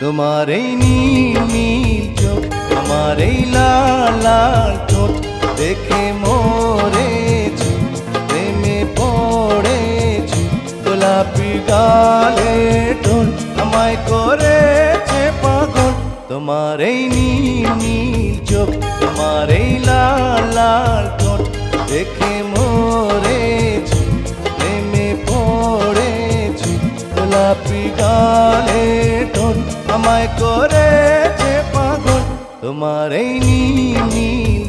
তোমার এই নীল নীল চোখ, আমার এই লাল লাল ঠোঁট দেখে মরেছি, প্রেমে পড়েছি, গোলাপি গালে টোন আমায় করেছে পাগল। তোমার এই নীল নীল চোখ তোমার এই লাল লাল ঠোঁট দেখে মরেছি, প্রেমে পড়েছি, গোলাপি গালে টোন আমায় করেছে পাগল? তোমার এই নীল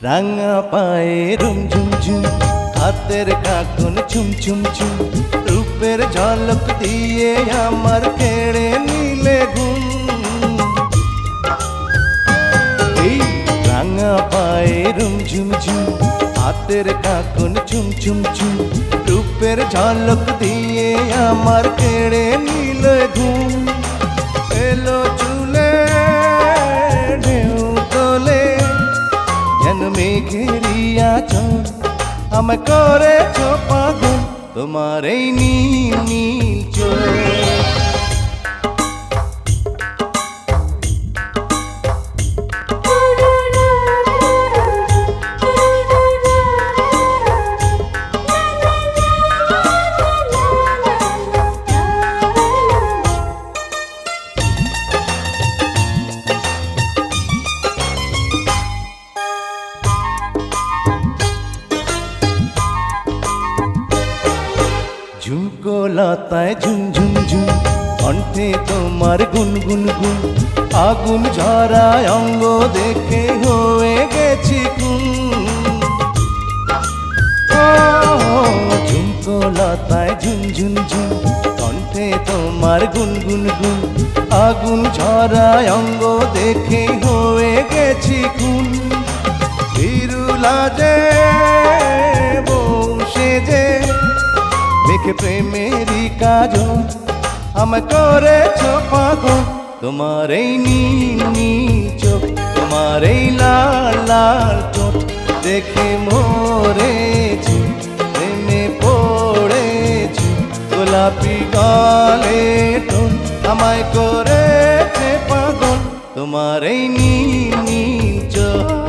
রাঙা পায়ে রুম ঝুম ঝুম, হাতের কাকুন চুম চুম চুম রূপের ঝলক দিয়ে আমার কেড়ে নিলে ঘুম। এই রাঙা পায়ে রুম ঝুম ঝুম, হাতের কাকুন চুম চুম চুম রূপের ঝলক দিয়ে আমার কেড়ে নিলে ঘুম। যেন মেঘেরিয়া চল আমায় করেছ পাগল তোমার এই নীল নীল চোখ লতায় ঝুম ঝুম ঝুম কণ্ঠে তোমার গুন গুন গুন আগুন ঝরায় অঙ্গ দেখে হয়ে গেছি ও, ঝুমকো লতায় ঝুম ঝুম ঝুম কণ্ঠে তোমার গুন গুন গুন আগুন ঝরায় অঙ্গ দেখে হয়ে গেছি কুন বিরুলা যে প্রেমেরই কাজ আমায় করেছ পাগল। তোমার এই নীল চোখ, তোমার এই লাল লাল চোখ দেখে মরেছি, প্রেমে পড়েছি, গোলাপি গালে টোন। আমায় করেছে পাগল। তোমার এই নীল চোখ।